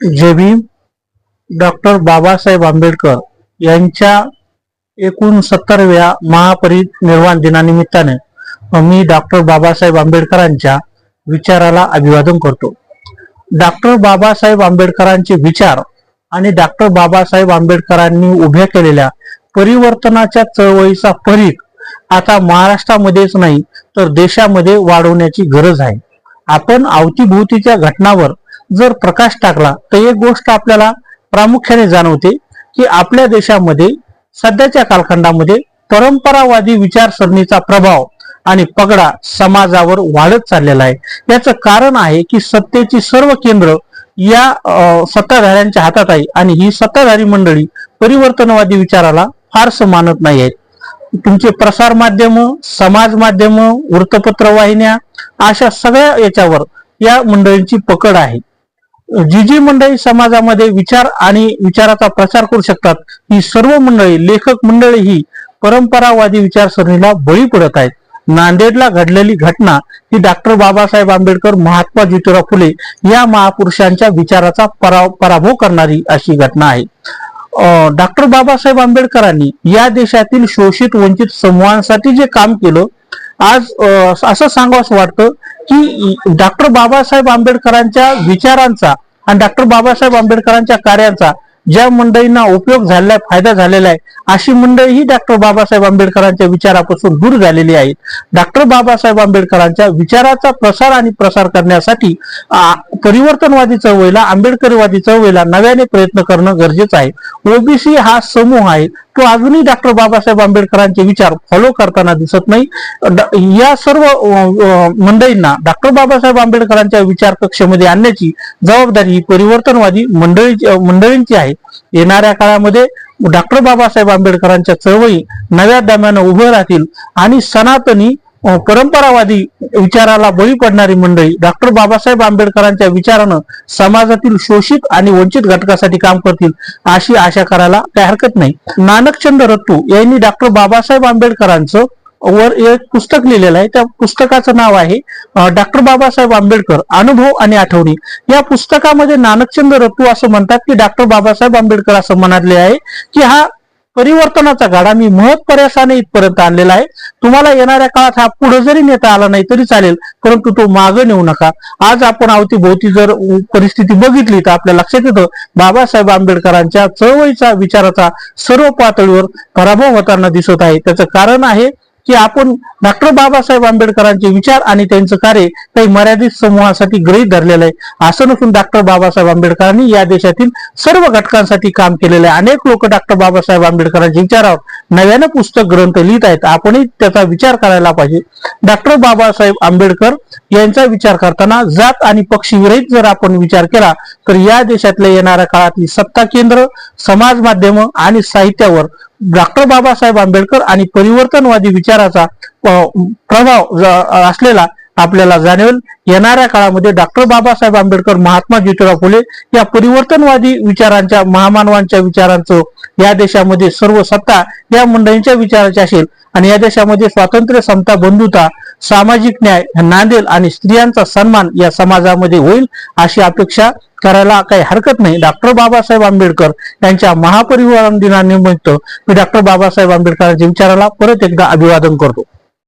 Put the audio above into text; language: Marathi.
जे भीम डॉक्टर बाबासाहेब आंबेडकर यांच्या एकूण सत्तरव्या महापरिनिर्वाण दिनानिमित्ताने मी डॉक्टर बाबासाहेब आंबेडकरांच्या विचाराला अभिवादन करतो. डॉक्टर बाबासाहेब आंबेडकरांचे विचार आणि डॉक्टर बाबासाहेब आंबेडकरांनी उभ्या केलेल्या परिवर्तनाच्या चळवळीचा परीख आता महाराष्ट्रामध्येच नाही तर देशामध्ये वाढवण्याची गरज आहे. आपण अवतीभोवतीच्या घटनावर जर प्रकाश टाकला तर एक गोष्ट आपल्याला प्रामुख्याने जाणवते की आपल्या देशामध्ये सध्याच्या कालखंडामध्ये परंपरावादी विचारसरणीचा प्रभाव आणि पगडा समाजावर वाढत चाललेला आहे. याचं कारण आहे की सत्तेची सर्व केंद्र या सत्ताधाऱ्यांच्या हातात आहे आणि ही सत्ताधारी मंडळी परिवर्तनवादी विचाराला फारसं मानत नाही आहेत. तुमचे प्रसार माध्यम समाज माध्यम वृत्तपत्र वाहिन्या अशा सगळ्या याच्यावर या मंडळींची पकड आहे. जी जी मंडळी समाजामध्ये विचार आणि विचाराचा प्रचार करू शकतात ही सर्व मंडळी लेखक मंडळी ही परंपरावादी विचारसरणीला बळी पडत आहेत. नांदेडला घडलेली घटना ही डॉक्टर बाबासाहेब आंबेडकर महात्मा ज्योतिराव फुले या महापुरुषांच्या विचाराचा पराभव करणारी अशी घटना आहे. डॉक्टर बाबासाहेब आंबेडकरांनी या देशातील शोषित वंचित समूहांसाठी जे काम केलं आज असं सांगावंसं वाटतं की डॉक्टर बाबासाहेब आंबेडकरांच्या विचारांचा आणि डॉक्टर बाबासाहेब आंबेडकरांच्या कार्यांचा ज्या मंडळींना उपयोग झालेला आहे फायदा झालेला आहे अशी मंडळी ही डॉक्टर बाबासाहेब आंबेडकरांच्या विचारापासून दूर झालेली आहेत डॉक्टर बाबासाहेब आंबेडकरांच्या विचाराचा प्रसार आणि प्रसार करण्यासाठी परिवर्तनवादी चळवळीला आंबेडकरवादी चळवळीला नव्याने प्रयत्न करणं गरजेचं आहे. ओबीसी हा समूह आहे. तो अजूनही डॉक्टर बाबासाहेब आंबेडकरांचे विचार फॉलो करताना दिसत नाही. या सर्व मंडळींना डॉक्टर बाबासाहेब आंबेडकरांच्या विचार कक्षेमध्ये आणण्याची जबाबदारी ही परिवर्तनवादी मंडळी मंडळींची आहे. येणाऱ्या काळामध्ये डॉक्टर बाबासाहेब आंबेडकरांच्या चळवळी नव्या दम्यानं उभं राहतील आणि सनातनी परंपरावादी विचाराला बळी पडणारी मंडळी डॉक्टर बाबासाहेब आंबेडकरांच्या विचारानं समाजातील शोषित आणि वंचित घटकासाठी काम करतील अशी आशा करायला काही हरकत नाही. नानकचंद रत्तू यांनी डॉक्टर बाबासाहेब आंबेडकरांचं वर एक पुस्तक लिहिलेलं आहे. त्या पुस्तकाचं नाव आहे डॉक्टर बाबासाहेब आंबेडकर अनुभव आणि आठवणी. या पुस्तकामध्ये नानकचंद रत्तू असं म्हणतात की डॉक्टर बाबासाहेब आंबेडकर असं म्हणाले आहे की हा परिवर्तनाचा गाडा मी महत्पर्यासाने इथपर्यंत आणलेला आहे. तुम्हाला येणाऱ्या काळात हा पुढे जरी नेता आला नाही तरी चालेल परंतु तो मागं नेऊ नका. आज आपण अवतीभोवती जर परिस्थिती बघितली तर आपल्या लक्षात येतं बाबासाहेब आंबेडकरांच्या चळवळीचा विचाराचा सर्व पातळीवर पराभव होताना दिसत आहे. त्याचं कारण आहे की आपण डॉक्टर बाबासाहेब आंबेडकरांचे विचार आणि त्यांचं कार्य काही मर्यादित समूहासाठी गृहीत धरलेलं आहे. असं नसून डॉक्टर बाबासाहेब आंबेडकरांनी या देशातील सर्व घटकांसाठी काम केलेलं आहे. अनेक लोक डॉक्टर बाबासाहेब आंबेडकरांच्या विचारावर नव्यानं पुस्तक ग्रंथ लिहित आहेत. आपणही त्याचा विचार करायला पाहिजे. डॉक्टर बाबासाहेब आंबेडकर यांचा विचार करताना जात आणि पक्ष विरहित जर आपण विचार केला तर या देशातल्या येणाऱ्या काळातली सत्ता केंद्र समाज माध्यम आणि साहित्यावर डॉक्टर बाबासाहेब आंबेडकर आणि परिवर्तनवादी विचाराचा प्रभाव ज- असलेला आपल्याला जाणवेल. येणाऱ्या काळामध्ये डॉक्टर बाबासाहेब आंबेडकर महात्मा ज्योतिराव फुले या परिवर्तनवादी विचारांच्या महामानवांच्या विचारांचं या देशामध्ये सर्व सत्ता या मंडळींच्या विचाराची असेल. आणि या देशामध्ये स्वातंत्र्य समता बंधुता सामाजिक न्याय नांदेल आणि स्त्रियांचा सन्मान या समाजामध्ये होईल अशी अपेक्षा करायला काही हरकत नाही. डॉक्टर बाबासाहेब आंबेडकर यांच्या महापरिवार दिनानिमित्त मी डॉक्टर बाबासाहेब आंबेडकरांच्या विचाराला परत एकदा अभिवादन करतो.